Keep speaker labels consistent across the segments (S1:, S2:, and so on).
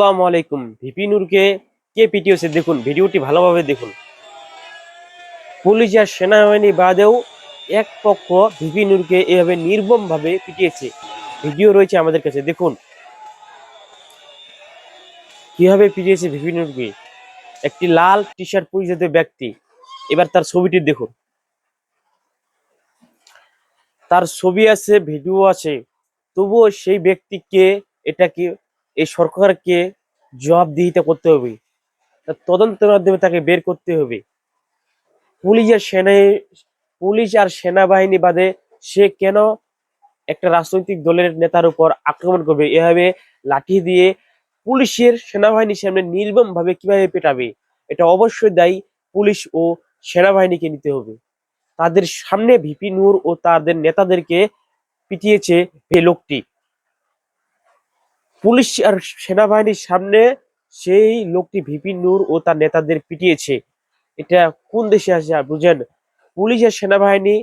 S1: আসসালামু আলাইকুম। ভিপি নূরকে, কে পিটিয়েছে দেখুন, ভিডিওটি ভালোভাবে দেখুন। পুলিশ আর সেনাবাহিনী বাদেও এক পক্ষ ভিপি নূরকে এভাবে নির্মম ভাবে পিটিয়েছে। ভিডিও রয়েছে আমাদের কাছে, দেখুন। কীভাবে পিটিয়েছে ভিপি নূরকে? একটি লাল টি শার্ট পরিচিত ব্যক্তি। এবার তার ছবিটি দেখুন। তার ছবি আছে, ভিডিও আছে। তবুও সেই ব্যক্তিকে এটাকে এই সরকারকে জবাবদিহিতা করতে হবে। তার তদন্তের মাধ্যমে তাকে বের করতে হবে। পুলিশ আর সেনা পুলিশ আর সেনাবাহিনী বাদে সে কেন একটা রাজনৈতিক দলের নেতার উপর আক্রমণ করবে? এভাবে লাঠি দিয়ে পুলিশের সেনাবাহিনীর সামনে নির্মম ভাবে কীভাবে পেটাবে? এটা অবশ্যই দায়ী পুলিশ ও সেনাবাহিনীকে নিতে হবে। তাদের সামনে ভিপি নূর ও তাদের নেতাদেরকে পিটিয়েছে এই লোকটি। পুলিশ আর সেনাবাহিনীর সামনে সেই লোকটি ভিপি নূর ও তার নেতাদের পিটিয়েছে। এটা কোন দেশে আর বুঝেন? পুলিশ আর সেনাবাহিনী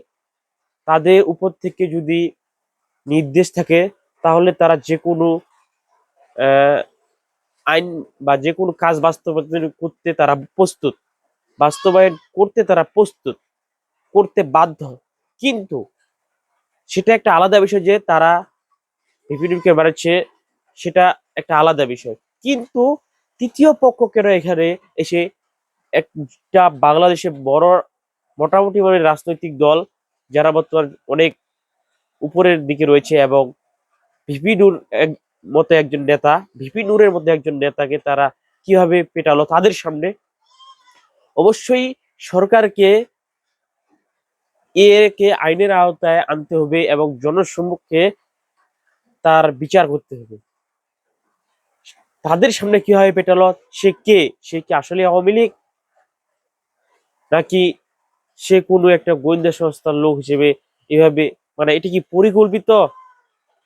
S1: তাদের উপর থেকে যদি নির্দেশ থাকে, তাহলে তারা যে কোনো আইন বা যে কোনো কাজ বাস্তবায়ন করতে তারা প্রস্তুত। বাস্তবায়ন করতে তারা প্রস্তুত, করতে বাধ্য। কিন্তু সেটা একটা আলাদা বিষয় যে তারা ভিপিনুরকে বাড়াচ্ছে সেটা একটা আলাদা বিষয়। কিন্তু তৃতীয় পক্ষ কেন এখানে এসে একটা বাংলাদেশে বড় মোটামুটি মানে রাজনৈতিক দল যারা বর্তমান অনেক উপরের দিকে রয়েছে এবং ভিপি নূর মতো একজন নেতা, ভিপি নূরের মধ্যে একজন নেতাকে তারা কীভাবে পেটালো তাদের সামনে? অবশ্যই সরকারকে একে আইনের আওতায় আনতে হবে এবং জনসম্মুখে তার বিচার করতে হবে। তাদের সামনে কীভাবে পেটালো? সে কে? সে কি আসলে আওয়ামী লীগ? নাকি সে কোনো একটা গোয়েন্দা সংস্থার লোক হিসেবে এভাবে মানে এটা কি পরিকল্পিত?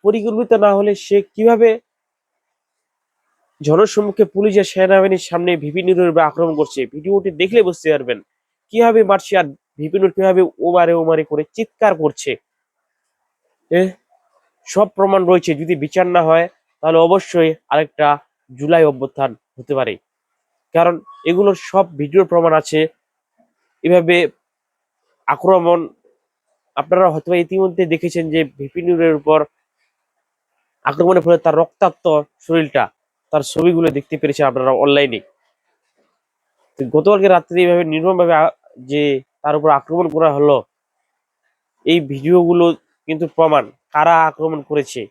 S1: পরিকল্পিত না হলে সে কীভাবে জনসম্মুখে পুলিশের সেনাবাহিনীর সামনে ভিপিনুরের আক্রমণ করছে? ভিডিওটি দেখলে বুঝতে পারবেন। কীভাবে মারছে আর ভিপিনুর কীভাবে ওমারে ওমারে করে চিৎকার করছে? সব প্রমাণ রয়েছে। যদি বিচার না হয়, তাহলে অবশ্যই আরেকটা জুলাই অভ্যুত্থান হতে পারে। কারণ এগুলোর সব ভিডিওর প্রমাণ আছে। এভাবে আক্রমণ, আপনারা হয়তো ইতিমধ্যে দেখেছেন যে ভিপিনুরের উপর আক্রমণের ফলে তার রক্তাক্ত শরীরটা, তার ছবিগুলো দেখতে পেরেছেন আপনারা অনলাইনে। গতকালকে রাত্রে এইভাবে নির্মমভাবে যে তার উপর আক্রমণ করা হলো, এই ভিডিওগুলো কিন্তু প্রমাণ কারা আক্রমণ করেছে।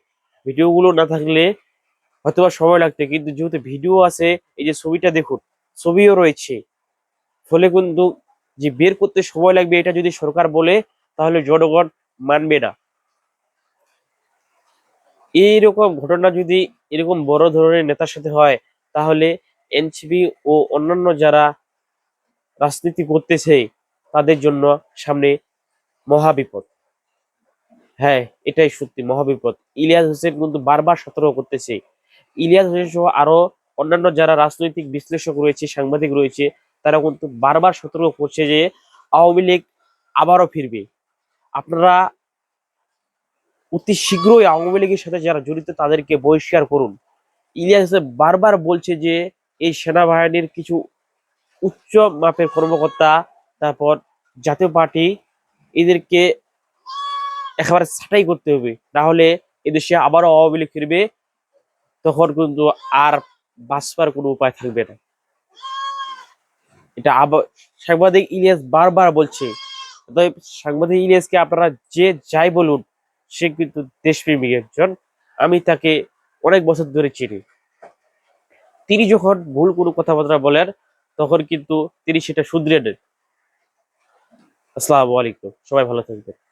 S1: ভিডিওগুলো না থাকলে হয়তোবা সময় লাগতো, কিন্তু যেহেতু ভিডিও আছে, এই যে ছবিটা দেখুন, ছবিও রয়েছে। ফলে কিন্তু যে বের করতে সময় লাগবে, এটা যদি সরকার বলে, তাহলে জনগণ মানবে না। এইরকম ঘটনা যদি এরকম বড় ধরনের নেতার সাথে হয়, তাহলে এনসিপি ও অন্যান্য যারা রাজনীতি করতেছে, তাদের জন্য সামনে মহাবিপদ। হ্যাঁ এটাই সত্যি, মহাবিপদ। ইলিয়াস হোসেন কিন্তু বারবার সতর্ক করতেছে। ইলিয়াস হোসেন সহ আরও অন্যান্য যারা রাজনৈতিক বিশ্লেষক রয়েছে, সাংবাদিক রয়েছে, তারা কিন্তু বারবার সতর্ক করছে যে আওয়ামী লীগ আবারও ফিরবে। আপনারা অতি শীঘ্রই আওয়ামী লীগের সাথে যারা জড়িত, তাদেরকে বহিষ্কার করুন। ইলিয়াস বারবার বলছে যে এই সেনাবাহিনীর কিছু উচ্চ মাপের কর্মকর্তা, তারপর জাতীয় পার্টি, এদেরকে একেবারে ছাঁটাই করতে হবে। না হলে এদেশে আবারও আওয়ামী লীগ ফিরবে। তখন কিন্তু আর বাঁচবার কোনো উপায় থাকবে না। এটা আবার সাংবাদিক ইলিয়াস বারবার বলছে সাংবাদিক ইলিয়াসকে আপনারা যে যাই বলুন, সে কিন্তু দেশপ্রেমিক একজন। আমি তাকে অনেক বছর ধরে চিনি। তিনি যখন ভুল কোনো কথাবার্তা বলেন, তখন কিন্তু তিনি সেটা শুধরে নেন। আসসালামু আলাইকুম। সবাই ভালো থাকবেন।